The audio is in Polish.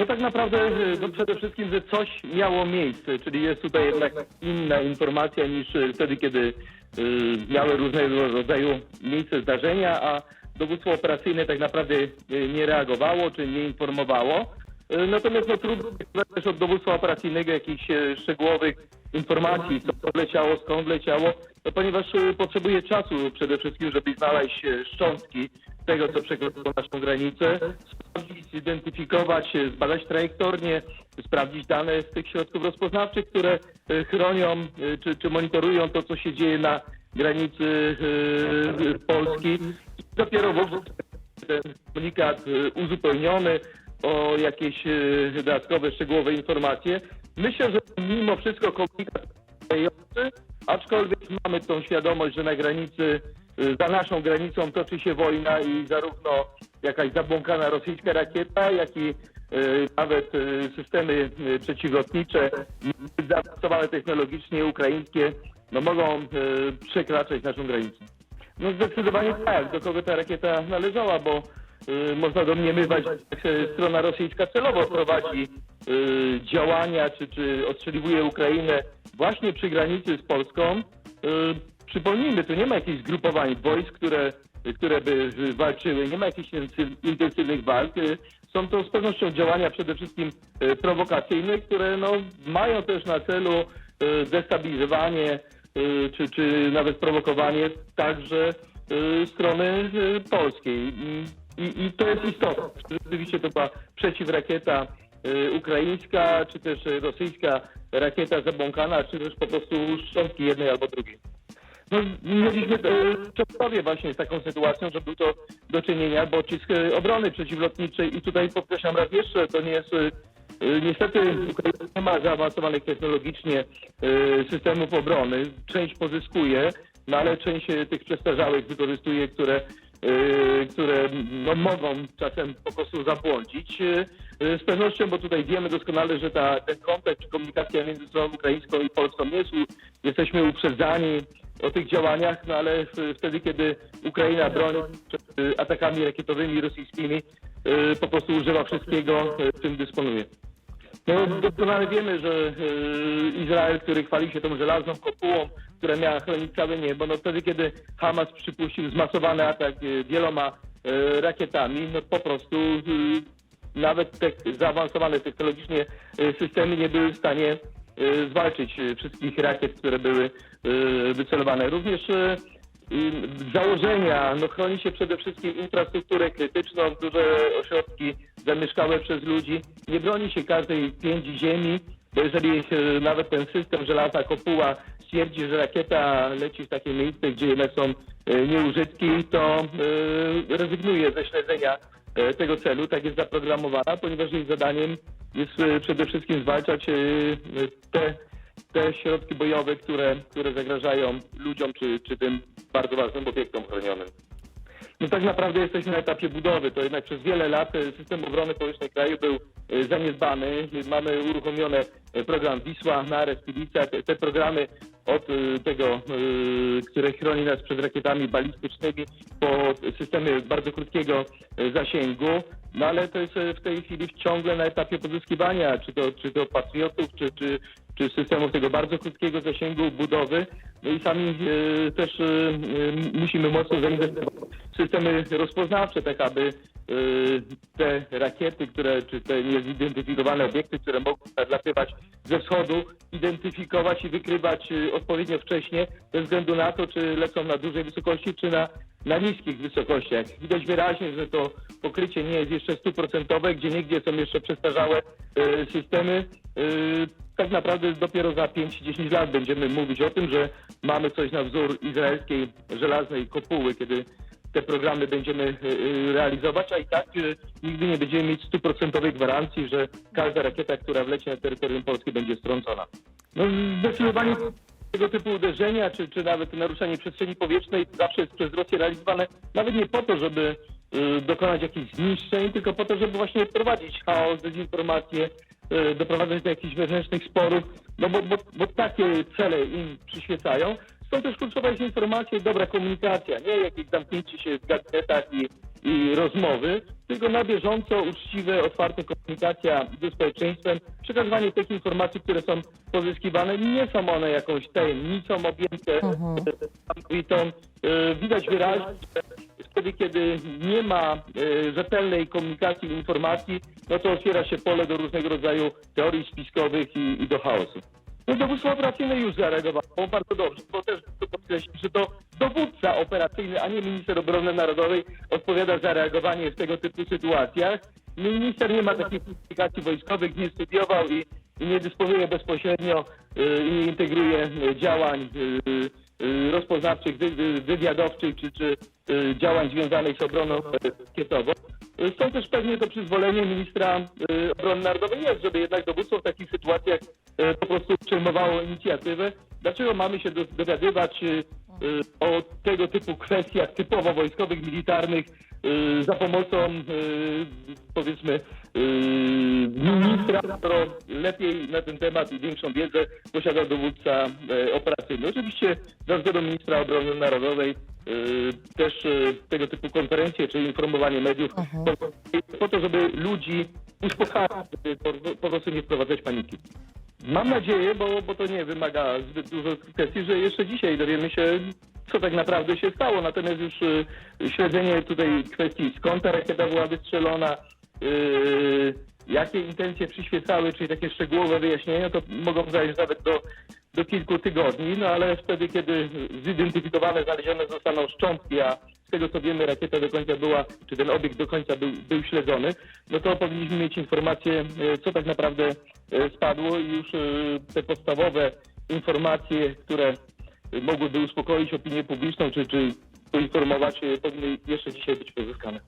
No tak naprawdę y, no przede wszystkim, że coś miało miejsce, czyli jest tutaj jednak inna informacja niż y, wtedy, kiedy y, miały różnego rodzaju miejsce zdarzenia, a dowództwo operacyjne tak naprawdę nie reagowało czy nie informowało. Natomiast no, trudno też od dowództwa operacyjnego jakichś e, szczegółowych informacji, co leciało, skąd leciało, no, ponieważ y, potrzebuje czasu przede wszystkim, żeby znaleźć e, szczątki tego, co przekroczyło naszą granicę, sprawdzić, zidentyfikować, e, zbadać trajektornie, sprawdzić dane z tych środków rozpoznawczych, które e, chronią e, czy, czy monitorują to, co się dzieje na granicy e, Polski. Dopiero wówczas ten komunikat e, uzupełniony o jakieś e, dodatkowe, szczegółowe informacje. Myślę, że mimo wszystko komunikat aczkolwiek mamy tą świadomość, że na granicy, e, za naszą granicą toczy się wojna i zarówno jakaś zabłąkana rosyjska rakieta, jak i e, nawet e, systemy przeciwlotnicze, zaawansowane technologicznie ukraińskie, no mogą przekraczać naszą granicę. No zdecydowanie tak, do kogo ta rakieta należała, bo y, można domniemywać, że strona rosyjska celowo prowadzi y, działania, czy, czy ostrzeliwuje Ukrainę właśnie przy granicy z Polską. Y, przypomnijmy, tu nie ma jakichś zgrupowań wojsk, które, które by y, walczyły, nie ma jakichś intensywnych walk. Y, Są to z pewnością działania przede wszystkim y, prowokacyjne, które no, mają też na celu y, destabilizowanie y, czy, czy nawet prowokowanie także y, strony y, polskiej. I, i, to jest istotne. Czy Rzeczywiście to była przeciwrakieta y, ukraińska, czy też y, rosyjska rakieta zabłąkana, czy też po prostu szczątki jednej albo drugiej. No, mieliśmy e, w Częstochowie właśnie z taką sytuacją, że był to do czynienia, bo odcisk e, obrony przeciwlotniczej i tutaj podkreślam raz jeszcze, to nie jest e, niestety Ukraina nie ma zaawansowanych technologicznie systemów obrony. Część pozyskuje, no ale część tych przestarzałych wykorzystuje, które które no, mogą czasem po prostu zabłądzić. E, e, Z pewnością, bo tutaj wiemy doskonale, że ta, ten kontakt czy komunikacja między stroną ukraińską i polską jest, jesteśmy uprzedzani o tych działaniach, no ale wtedy, kiedy Ukraina broni przed atakami rakietowymi rosyjskimi, po prostu używa wszystkiego, czym dysponuje. No, doskonale wiemy, że e, Izrael, który chwali się tą żelazną kopułą, która miała chronić całe niebo, no wtedy, kiedy Hamas przypuścił zmasowany atak e, wieloma e, rakietami, no po prostu nawet te zaawansowane technologicznie systemy nie były w stanie zwalczyć wszystkich rakiet, które były wycelowane. Również założenia no, chroni się przede wszystkim infrastrukturę krytyczną, duże ośrodki zamieszkałe przez ludzi. Nie broni się każdej pięci ziemi, bo jeżeli nawet ten system żelazna kopuła stwierdzi, że rakieta leci w takie miejsce, gdzie jednak są e, nieużytki, to e, rezygnuje ze śledzenia e, tego celu, tak jest zaprogramowana, ponieważ jej zadaniem jest przede wszystkim zwalczać te te środki bojowe, które, które zagrażają ludziom czy, czy tym bardzo ważnym obiektom chronionym. No tak naprawdę jesteśmy na etapie budowy. To jednak przez wiele lat e, system obrony powietrznej kraju był e, zaniedbany. Mamy uruchomione e, program Wisła, Nares, Pilica. Te, te programy od tego, które chroni nas przed rakietami balistycznymi po systemy bardzo krótkiego zasięgu. No ale to jest w tej chwili ciągle na etapie pozyskiwania, czy to, czy to patriotów, czy, czy, czy systemów tego bardzo krótkiego zasięgu budowy. No i sami e, też e, musimy mocno zainwestować w systemy rozpoznawcze, tak aby e, te rakiety, które, czy te niezidentyfikowane obiekty, które mogą nadlatywać ze wschodu, identyfikować i wykrywać odpowiednio wcześnie, bez względu na to, czy lecą na dużej wysokości, czy na, na niskich wysokościach. Widać wyraźnie, że to pokrycie nie jest jeszcze stuprocentowe, gdzie niegdzie są jeszcze przestarzałe systemy. Tak naprawdę dopiero za 5-10 lat będziemy mówić o tym, że mamy coś na wzór izraelskiej żelaznej kopuły, kiedy te programy będziemy e, e, realizować, a i tak e, nigdy nie będziemy mieć stuprocentowej gwarancji, że każda rakieta, która wleci na terytorium Polski będzie strącona. No zdecydowanie tego typu uderzenia, czy, czy nawet naruszenie przestrzeni powietrznej zawsze jest przez Rosję realizowane nawet nie po to, żeby y, dokonać jakichś zniszczeń, tylko po to, żeby właśnie wprowadzić chaos, dezinformację, y, doprowadzać do jakichś wewnętrznych sporów, no bo, bo, bo takie cele im przyświecają. Stąd też kluczowa jest informacja i dobra komunikacja, nie jakieś zamknięcie się w gabinetach i, i rozmowy, tylko na bieżąco, uczciwe, otwarte komunikacja ze społeczeństwem, przekazywanie tych informacji, które są pozyskiwane. Nie są one jakąś tajemnicą objęte. E, Widać wyraźnie, wtedy, kiedy nie ma e, rzetelnej komunikacji informacji, no to otwiera się pole do różnego rodzaju teorii spiskowych i, i do chaosu. No dowództwo operacyjne już zareagowało bardzo dobrze, bo też chcę podkreślić, że to dowódca operacyjny, a nie minister obrony narodowej odpowiada za reagowanie w tego typu sytuacjach. Minister nie ma takich kwalifikacji wojskowych, nie studiował i, i nie dysponuje bezpośrednio y, i nie integruje y, działań y, rozpoznawczych, wy, wy- wywiadowczych czy, czy y, działań związanych z obroną y, rakietową. Y, Stąd też pewnie to przyzwolenie ministra y, obrony narodowej jest, żeby jednak dowództwo w takich sytuacjach y, po prostu przejmowało inicjatywę. Dlaczego mamy się do- dowiadywać y, y, o tego typu kwestiach typowo wojskowych, militarnych y, za pomocą y, powiedzmy y, ministra, który lepiej na ten temat i większą wiedzę posiada dowódca y, operacyjny. Oczywiście za zgodą ministra obrony narodowej y, też tego typu konferencje czy informowanie mediów po, po to, żeby ludzi uspokajać, po, prostu nie wprowadzać paniki. Mam nadzieję, bo, bo to nie wymaga zbyt dużo kwestii, że jeszcze dzisiaj dowiemy się, co tak naprawdę się stało. Natomiast już śledzenie tutaj kwestii, skąd ta rakieta była wystrzelona, jakie intencje przyświecały, czyli takie szczegółowe wyjaśnienia, to mogą zająć nawet do, do kilku tygodni, no ale wtedy, kiedy zidentyfikowane, znalezione zostaną szczątki, a z tego co wiemy, rakieta do końca była, czy ten obiekt do końca był, był śledzony, no to powinniśmy mieć informację, e, co tak naprawdę e, spadło i już te podstawowe informacje, które mogłyby uspokoić opinię publiczną, czy, czy poinformować, powinny jeszcze dzisiaj być pozyskane.